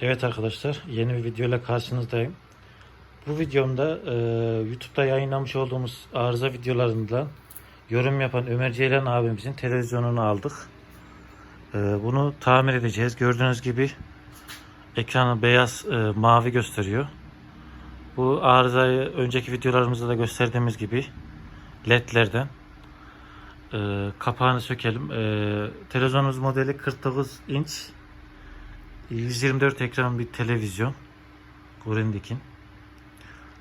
Evet arkadaşlar yeni bir videoyla karşınızdayım. Bu videomda e, YouTube'da yayınlamış olduğumuz arıza videolarından yorum yapan Ömer Ceylan abimizin televizyonunu aldık. E, bunu tamir edeceğiz. Gördüğünüz gibi ekranı beyaz e, mavi gösteriyor. Bu arızayı önceki videolarımızda da gösterdiğimiz gibi ledlerden e, kapağını sökelim. E, televizyonumuz modeli 49 inç 124 ekran bir televizyon. Gorendik'in.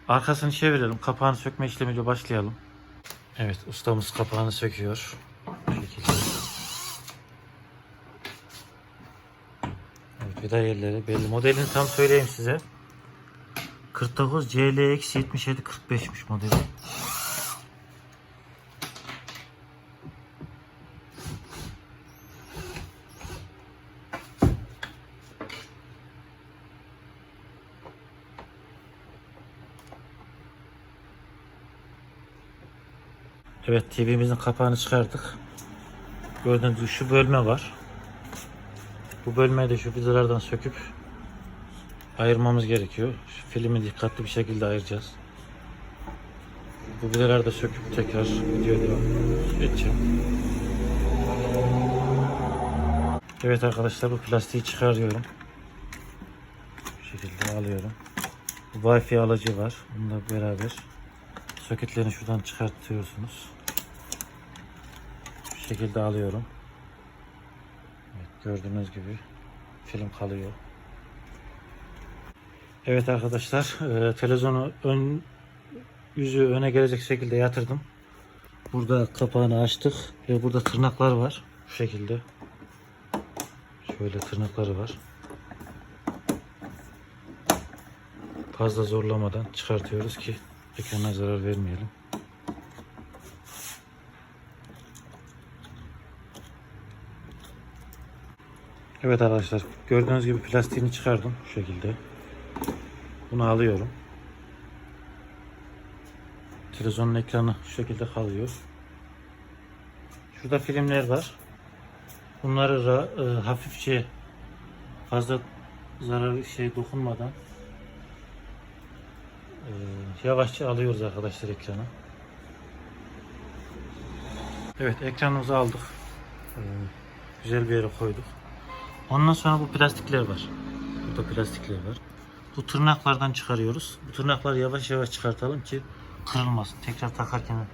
Arkasını çevirelim. Kapağını sökme işlemiyle başlayalım. Evet ustamız kapağını söküyor. Evet vida yerleri belli. Modelini tam söyleyeyim size. 49 CLX 77 45'miş modeli. Evet TV'mizin kapağını çıkardık. Gördüğünüz gibi şu bölme var. Bu bölmeyi de şu vidalardan söküp ayırmamız gerekiyor. Şu filmi dikkatli bir şekilde ayıracağız. Bu vidaları da söküp tekrar videoya devam edeceğim. Evet arkadaşlar bu plastiği çıkarıyorum. Bu şekilde alıyorum. Wi-Fi alıcı var. Bununla beraber soketlerini şuradan çıkartıyorsunuz. Bu şekilde alıyorum. Evet, gördüğünüz gibi film kalıyor. Evet arkadaşlar e, televizyonu ön yüzü öne gelecek şekilde yatırdım. Burada kapağını açtık ve burada tırnaklar var. Şu şekilde. Şöyle tırnakları var. Fazla zorlamadan çıkartıyoruz ki ekrana zarar vermeyelim. Evet arkadaşlar gördüğünüz gibi plastiğini çıkardım şu şekilde. Bunu alıyorum. Televizyonun ekranı şu şekilde kalıyor. Şurada filmler var. Bunları e, hafifçe fazla zarar şey dokunmadan e, yavaşça alıyoruz arkadaşlar ekranı. Evet ekranımızı aldık. E, güzel bir yere koyduk. Ondan sonra bu plastikler var. Burada plastikler var. Bu tırnaklardan çıkarıyoruz. Bu tırnakları yavaş yavaş çıkartalım ki kırılmasın. Tekrar takarken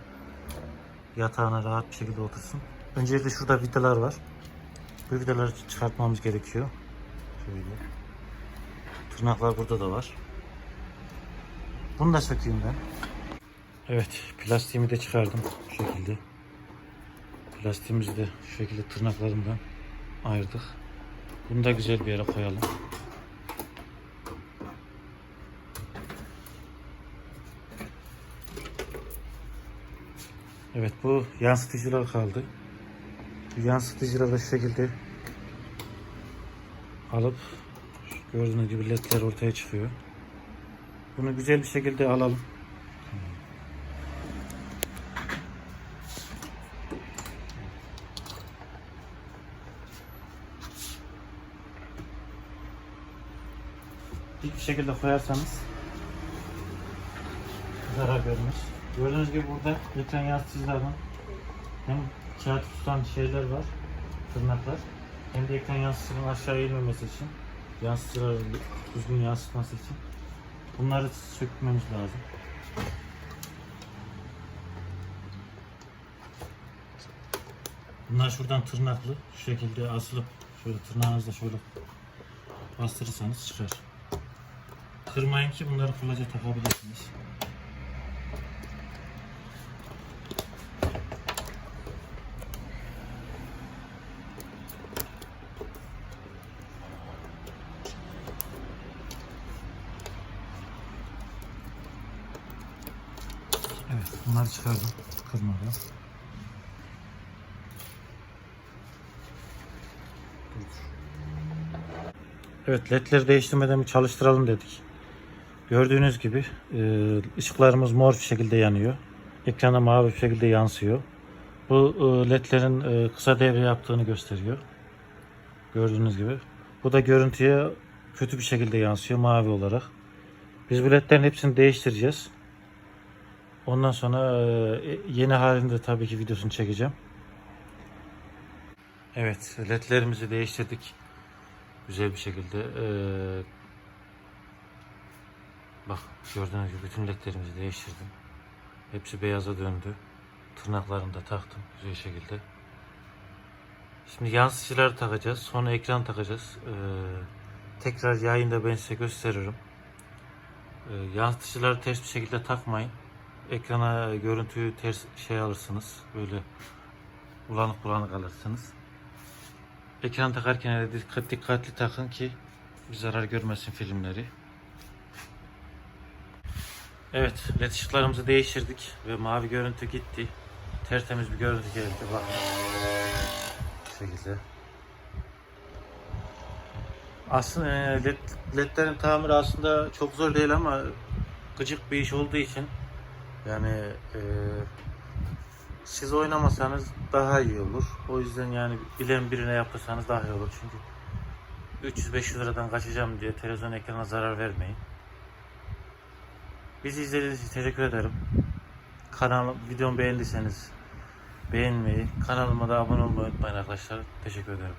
yatağına rahat bir şekilde otursun. Öncelikle şurada vidalar var. Bu vidaları çıkartmamız gerekiyor. Şöyle. Tırnaklar burada da var. Bunu da sökeyim ben. Evet, plastiğimi de çıkardım bu şekilde. Plastiğimizi de şu şekilde tırnaklarından ayırdık. Bunu da güzel bir yere koyalım. Evet bu yansıtıcılar kaldı. Bu yansıtıcıları da şu şekilde alıp gördüğünüz gibi ledler ortaya çıkıyor. Bunu güzel bir şekilde alalım. Dik bir şekilde koyarsanız zarar görmez. Gördüğünüz gibi burada ekran yansıtıcılardan hem kağıt tutan şeyler var, tırnaklar hem de ekran yansıtıcının aşağı inmemesi için yansıtıcıların düzgün yansıtması için bunları sökmemiz lazım. Bunlar şuradan tırnaklı şu şekilde asılıp şöyle tırnağınızla şöyle bastırırsanız çıkar. Kırmayın ki bunları kolayca takabilirsiniz. Evet, bunları çıkardım. Kırmadan. Evet, ledleri değiştirmeden bir çalıştıralım dedik. Gördüğünüz gibi e, ışıklarımız mor bir şekilde yanıyor. Ekrana mavi bir şekilde yansıyor. Bu e, ledlerin e, kısa devre yaptığını gösteriyor. Gördüğünüz gibi. Bu da görüntüye kötü bir şekilde yansıyor mavi olarak. Biz bu ledlerin hepsini değiştireceğiz. Ondan sonra e, yeni halinde tabii ki videosunu çekeceğim. Evet ledlerimizi değiştirdik. Güzel bir şekilde. Ee, bak gördüğünüz gibi bütün ledlerimizi değiştirdim. Hepsi beyaza döndü. Tırnaklarını da taktım güzel şekilde. Şimdi yansıtıcıları takacağız. Sonra ekran takacağız. Ee, tekrar yayında ben size gösteririm. Ee, yansıtıcıları ters bir şekilde takmayın. Ekrana görüntüyü ters şey alırsınız. Böyle bulanık bulanık alırsınız. Ekran takarken de dikkat, dikkatli takın ki bir zarar görmesin filmleri. Evet, led ışıklarımızı değiştirdik ve mavi görüntü gitti. Tertemiz bir görüntü geldi. Bak. Bu şekilde. Aslında e, led, ledlerin tamiri aslında çok zor değil ama gıcık bir iş olduğu için yani e, siz oynamasanız daha iyi olur. O yüzden yani bilen birine yapırsanız daha iyi olur. Çünkü 300-500 liradan kaçacağım diye televizyon ekranına zarar vermeyin. Bizi izlediğiniz için teşekkür ederim. Kanal videomu beğendiyseniz beğenmeyi, kanalıma da abone olmayı unutmayın arkadaşlar. Teşekkür ederim.